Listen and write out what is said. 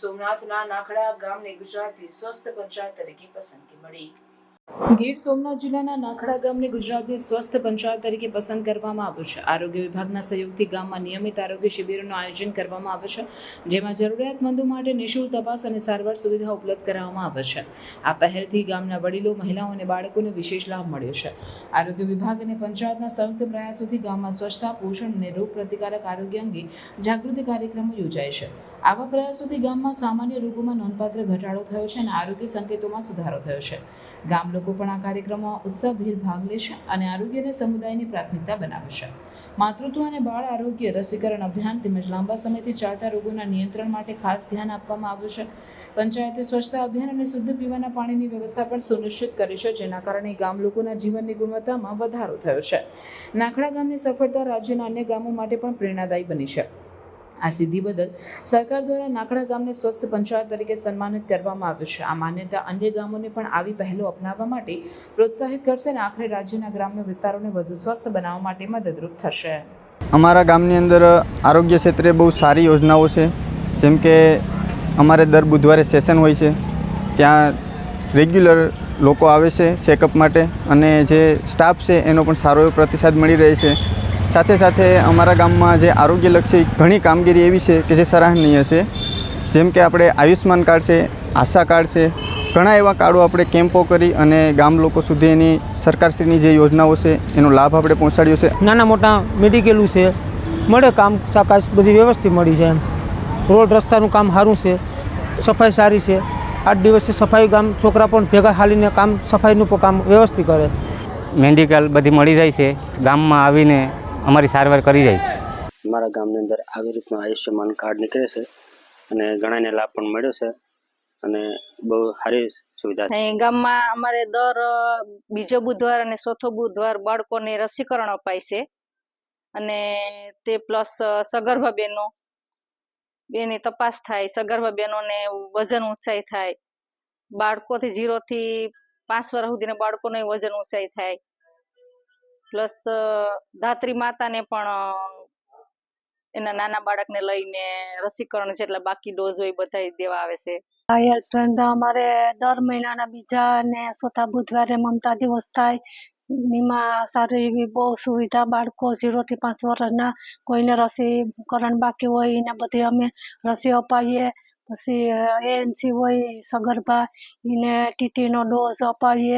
સોમનાથના નાખડા ગામને ગુજરાતની સ્વસ્થ પંચાયત તરીકે પસંદગી મળી. ગીર સોમનાથ જિલ્લાના નાખડા ગામને ગુજરાતની સ્વસ્થ પંચાયત તરીકે પસંદ કરવામાં આવ્યું છે. આરોગ્ય વિભાગના સહયોગથી ગામમાં નિયમિત આરોગ્ય શિબિરોનું આયોજન કરવામાં આવે છે, જેમાં જરૂરિયાતમંદો માટે નિઃશુલ્ક તપાસ અને સારવાર સુવિધા ઉપલબ્ધ કરાવવામાં આવે છે. આ પહેલથી ગામના વડીલો, મહિલાઓ અને બાળકોને વિશેષ લાભ મળ્યો છે. આરોગ્ય વિભાગ અને પંચાયતના સંયુક્ત પ્રયાસોથી ગામમાં સ્વચ્છતા, પોષણ અને રોગ પ્રતિકારક આરોગ્ય અંગે જાગૃતિ કાર્યક્રમો યોજાય છે. આવા પ્રયાસોથી ગામમાં સામાન્ય રોગોમાં નોંધપાત્ર ઘટાડો થયો છે અને આરોગ્ય સંકેતોમાં સુધારો થયો છે. ગામ લોકો પણ આ કાર્યક્રમમાં ઉત્સાહભેર ભાગ લેશે અને આરોગ્યને સમુદાયની પ્રાથમિકતા બનાવે છે માતૃત્વ અને બાળ આરોગ્ય રસીકરણ અભિયાન તેમજ લાંબા સમયથી ચાલતા રોગોના નિયંત્રણ માટે ખાસ ધ્યાન આપવામાં આવ્યું છે. પંચાયતે સ્વચ્છતા અભિયાન અને શુદ્ધ પીવાના પાણીની વ્યવસ્થા પણ સુનિશ્ચિત કરી છે, જેના કારણે ગામ લોકોના જીવનની ગુણવત્તામાં વધારો થયો છે. નાખડા ગામની સફળતા રાજ્યના અન્ય ગામો માટે પણ પ્રેરણાદાયી બની છે. આ સિદ્ધિ બદલ સરકાર દ્વારા નાખડા ગામને સ્વસ્થ પંચાયત તરીકે સન્માનિત કરવામાં આવ્યું છે. આ માન્યતા અન્ય ગામોને પણ આવી પહેલો અપનાવવા માટે પ્રોત્સાહિત કરશે અને આખરે રાજ્યના ગ્રામ્ય વિસ્તારોને વધુ સ્વસ્થ બનાવવા માટે મદદરૂપ થશે. અમારા ગામની અંદર આરોગ્ય ક્ષેત્રે બહુ સારી યોજનાઓ છે. જેમ કે અમારે દર બુધવારે સેશન હોય છે. ત્યાં રેગ્યુલર લોકો આવે છે ચેકઅપ માટે અને જે સ્ટાફ છે એનો પણ સારો એવો પ્રતિસાદ મળી રહે છે. સાથે સાથે અમારા ગામમાં જે આરોગ્યલક્ષી ઘણી કામગીરી એવી છે કે જે સરાહનીય છે. જેમ કે આપણે આયુષ્માન કાર્ડ છે આશા કાર્ડ છે ઘણા એવા કાર્ડો આપણે કેમ્પો કરી અને ગામ લોકો સુધી એની સરકારશ્રીની જે યોજનાઓ છે એનો લાભ આપણે પહોંચાડ્યો છે. નાના મોટા મેડિકલું છે મળે કામ સાકાશ બધી વ્યવસ્થિત મળી છે એમ. રોડ રસ્તાનું કામ સારું છે સફાઈ સારી છે. આઠ દિવસે સફાઈ ગામ છોકરા પણ ભેગા હાલીને કામ સફાઈનું પણ કામ વ્યવસ્થિત કરે. મેડિકલ બધી મળી જાય છે. ગામમાં આવીને અમારી સારવાર કરી જાય છે. અમારા ગામની અંદર આવી રીતનું આયુષ્યમાન કાર્ડ નીકળે છે અને ઘણાને લાભ પણ મળ્યો છે અને બહુ સારી સુવિધા છે. ગામમાં અમારે દર બીજો બુધવાર અને ચોથો બુધવાર બાળકોને રસીકરણ અપાય છે અને તે પ્લસ સગર્ભા બહેનો બેની તપાસ થાય સગર્ભા બહેનોને વજન ઊંચાઈ થાય બાળકોથી જીરો થી પાંચ વર્ષ સુધીના બાળકોને વજન ઊંચાઈ થાય પ્લસ ધાત્રી માતાને પણ એના નાના બાળકને લઈને રસીકરણ છે એટલે બાકી ડોઝ હોય બધા દેવા આવે છે. અમારે દર મહિનાના બીજા અને ચોથા બુધવારે મમતા દિવસ થાય. એમાં સારી એવી બહુ સુવિધા બાળકો ઝીરોથી પાંચ વર્ષના કોઈને રસીકરણ બાકી હોય એને બધી અમે રસી અપાવીએ પછી એએનસી હોય, સગર્ભા, એને ટીટીનો ડોઝ અપાવીએ